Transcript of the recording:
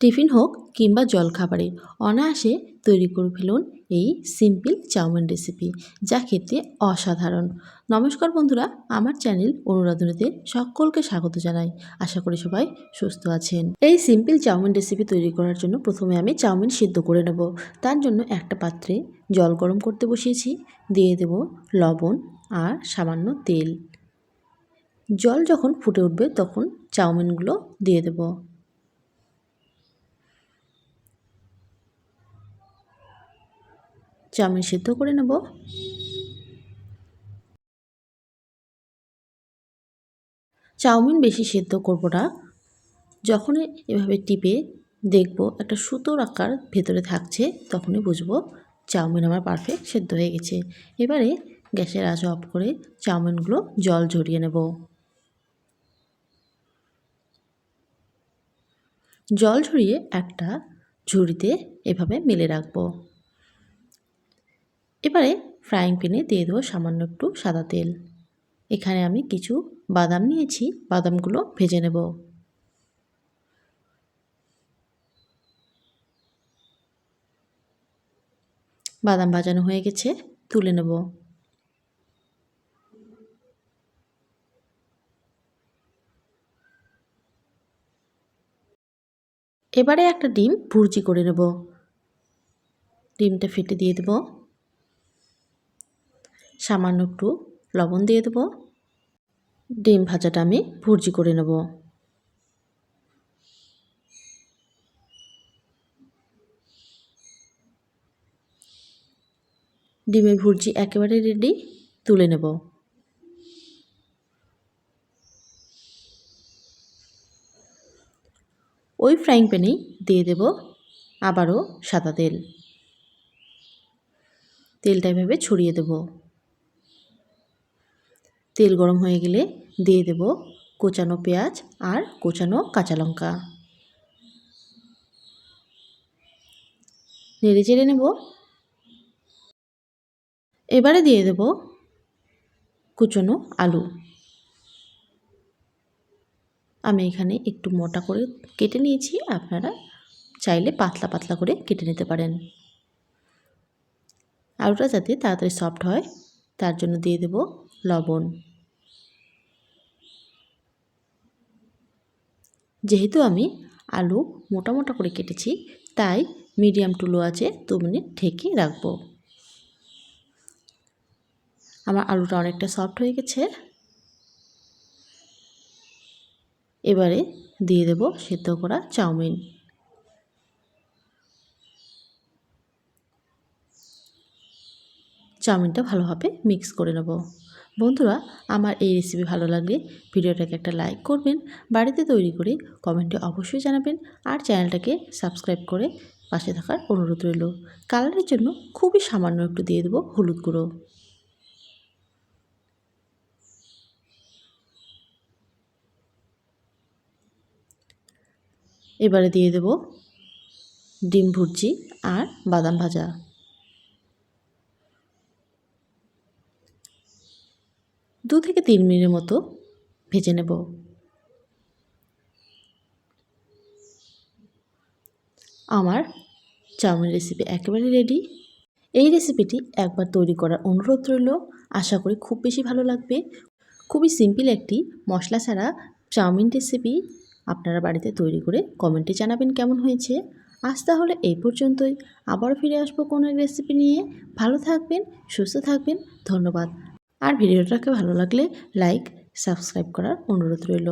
Tiffin হোক কিংবা জলখাবারে, অনায়াসে তৈরি করে ফেলুন এই সিম্পল চাউমিন রেসিপি, যা খেতে অসাধারণ। নমস্কার বন্ধুরা, আমার চ্যানেল অনুরাধনীতে সকলকে স্বাগত জানাই। আশা করি সবাই সুস্থ আছেন। এই সিম্পল চাউমিন রেসিপি তৈরি করার জন্য প্রথমে আমি চাউমিন সিদ্ধ করে নেব। তার জন্য একটা পাত্রে জল গরম করতে বসিয়েছি, দিয়ে দেব লবণ আর সামান্য তেল। জল যখন ফুটে উঠবে তখন চাউমিনগুলো দিয়ে দেবো। চাউমিন সিদ্ধ করে নেব। চাউমিন বেশি সেদ্ধ করব না। যখনই এভাবে টিপে দেখব একটা সুতোর আকার ভেতরে থাকছে, তখনই বুঝব চাউমিন আমার পারফেক্ট সেদ্ধ হয়ে গেছে। এবারে গ্যাসের আঁচ অফ করে চাউমিনগুলো জল ঝরিয়ে নেব। জল ঝরিয়ে একটা ঝুড়িতে এভাবে মেলে রাখব। এবারে ফ্রাইং প্যানে দিয়ে দেবো সামান্য একটু সাদা তেল। এখানে আমি কিছু বাদাম নিয়েছি, বাদামগুলো ভেজে নেব। বাদাম ভাজানো হয়ে গেছে, তুলে নেব। এবারে একটা ডিম ভুর্জি করে নেব। ডিমটা ফেটে দিয়ে দেবো। সামান্য একটু লবণ দিয়ে দেবো। ডিম ভাজাটা আমি ভুর্জি করে নেব। ডিমের ভুর্জি একেবারে রেডি তুলে নেব। ওই ফ্রাইং প্যানেই দিয়ে দেব আবারও সাদা তেল। তেলটা এভাবে ছড়িয়ে দেবো। তেল গরম হয়ে গেলে দিয়ে দেব কোচানো পেঁয়াজ আর কোচানো কাঁচা লঙ্কা। নেড়ে চেড়ে নেব। এবারে দিয়ে দেব কুচনো আলু। আমি এখানে একটু মোটা করে কেটে নিয়েছি, আপনারা চাইলে পাতলা পাতলা করে কেটে নিতে পারেন। আলুটা যাতে তাড়াতাড়ি সফট হয়, তার জন্য দিয়ে দেব লবণ। যেহেতু আমি আলু মোটা মোটা করে কেটেছি, তাই মিডিয়াম টু লো আছে দু মিনিট ঢেকে রাখব। আমার আলুটা অনেকটা সফট হয়ে গেছে। এবারে দিয়ে দেব সেদ্ধ করা চাউমিন। চাউমিনটা ভালোভাবে মিক্স করে নেব। বন্ধুরা, আমার এই রেসিপি ভালো লাগলে ভিডিওটাকে একটা লাইক করবেন, বাড়িতে তৈরি করে কমেন্টে অবশ্যই জানাবেন আর চ্যানেলটাকে সাবস্ক্রাইব করে পাশে থাকার অনুরোধ রইল। কালারের জন্য খুবই সামান্য একটু দিয়ে দেবো হলুদ গুঁড়ো। এবারে দিয়ে দেব ডিম ভুর্জি আর বাদাম ভাজা। দু থেকে তিন মিনিটের মতো ভেজে নেব। আমার চাউমিন রেসিপি একেবারে রেডি এই রেসিপিটি একবার তৈরি করার অনুরোধ রইল। আশা করি খুব বেশি ভালো লাগবে। খুবই সিম্পল একটি মশলা ছাড়া চাউমিন রেসিপি আপনারা বাড়িতে তৈরি করে কমেন্টে জানাবেন কেমন হয়েছে। আজ তাহলে এই পর্যন্তই। আবার ফিরে আসব কোনো রেসিপি নিয়ে। ভালো থাকবেন, সুস্থ থাকবেন। ধন্যবাদ। আর ভিডিওটাকে ভালো লাগলে লাইক সাবস্ক্রাইব করার অনুরোধ রইল।